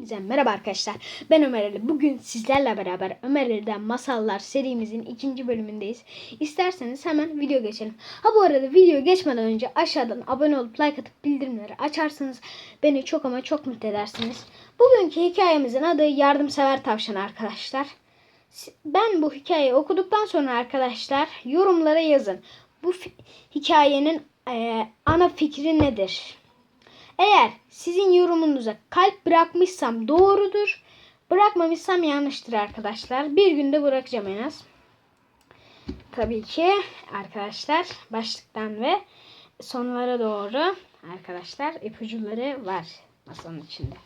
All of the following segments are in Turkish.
Hepinize merhaba arkadaşlar. Ben Ömer Ali. Bugün sizlerle beraber Ömer Ali'den Masallar serimizin ikinci bölümündeyiz. İsterseniz hemen video geçelim. Ha bu arada video geçmeden önce aşağıdan abone olup like atıp bildirimleri açarsanız beni çok ama çok mutlu edersiniz. Bugünkü hikayemizin adı Yardımsever Tavşan arkadaşlar. Ben bu hikayeyi okuduktan sonra arkadaşlar yorumlara yazın. Bu hikayenin eee, ana fikri nedir? Eğer sizin yorumunuza kalp bırakmışsam doğrudur. Bırakmamışsam yanlıştır arkadaşlar. Bir günde bırakacağım en az. Tabii ki arkadaşlar başlıktan ve sonlara doğru arkadaşlar ipucuları var masanın içinde.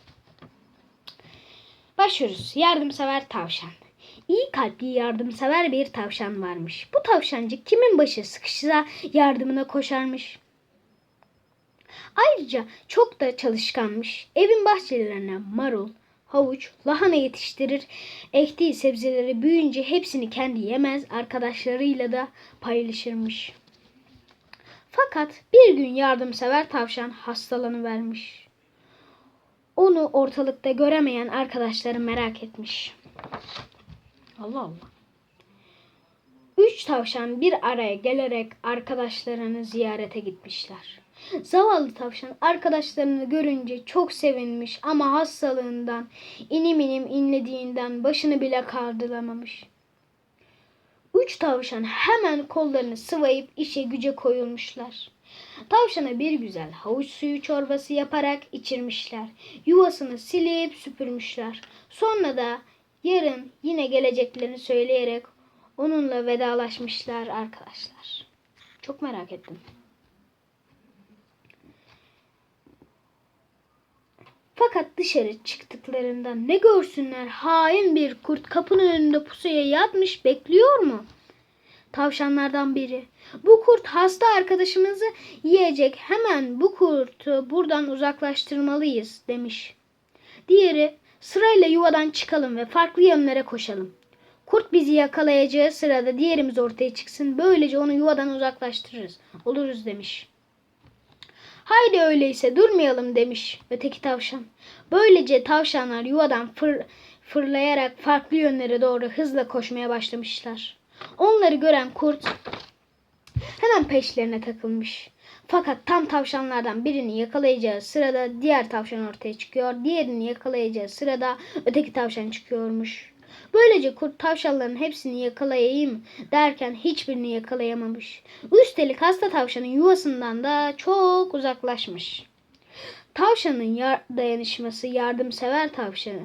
Başlıyoruz. Yardımsever tavşan. İyi kalpli yardımsever bir tavşan varmış. Bu tavşancık kimin başı sıkışsa yardımına koşarmış. Ayrıca çok da çalışkanmış. Evin bahçelerine marul, havuç, lahana yetiştirir. Ektiği sebzeleri büyüyünce hepsini kendi yemez, arkadaşlarıyla da paylaşırmış. Fakat bir gün yardımsever tavşan hastalanıvermiş. Onu ortalıkta göremeyen arkadaşları merak etmiş. Allah Allah. Üç tavşan bir araya gelerek arkadaşlarını ziyarete gitmişler. Zavallı tavşan arkadaşlarını görünce çok sevinmiş ama hastalığından inim inim inlediğinden başını bile kaldıramamış. Üç tavşan hemen kollarını sıvayıp işe güce koyulmuşlar. Tavşana bir güzel havuç suyu çorbası yaparak içirmişler. Yuvasını silip süpürmüşler. Sonra da yarın yine geleceklerini söyleyerek onunla vedalaşmışlar arkadaşlar. Çok merak ettim. Fakat dışarı çıktıklarında ne görsünler hain bir kurt kapının önünde pusuya yatmış bekliyor mu? Tavşanlardan biri. Bu kurt hasta arkadaşımızı yiyecek. Hemen bu kurtu buradan uzaklaştırmalıyız demiş. Diğeri sırayla yuvadan çıkalım ve farklı yönlere koşalım. Kurt bizi yakalayacağı sırada diğerimiz ortaya çıksın. Böylece onu yuvadan uzaklaştırırız. Oluruz demiş. Haydi öyleyse durmayalım demiş öteki tavşan. Böylece tavşanlar yuvadan fır, fırlayarak farklı yönlere doğru hızla koşmaya başlamışlar. Onları gören kurt hemen peşlerine takılmış. Fakat tam tavşanlardan birini yakalayacağı sırada diğer tavşan ortaya çıkıyor. Diğerini yakalayacağı sırada öteki tavşan çıkıyormuş. Böylece kurt tavşanların hepsini yakalayayım derken hiçbirini yakalayamamış. Üstelik hasta tavşanın yuvasından da çok uzaklaşmış. Tavşanın yar- dayanışması yardımsever tavşanı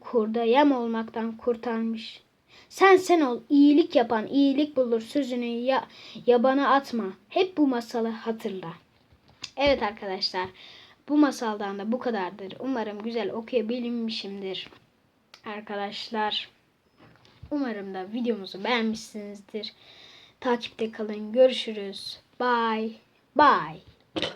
kurda yem olmaktan kurtarmış. Sen sen ol, iyilik yapan iyilik bulur sözünü ya, yabana atma. Hep bu masalı hatırla. Evet arkadaşlar, bu masaldan da bu kadardır. Umarım güzel okuyabilmişimdir. Arkadaşlar, umarım da videomuzu beğenmişsinizdir. Takipte kalın. Görüşürüz. Bye. Bye.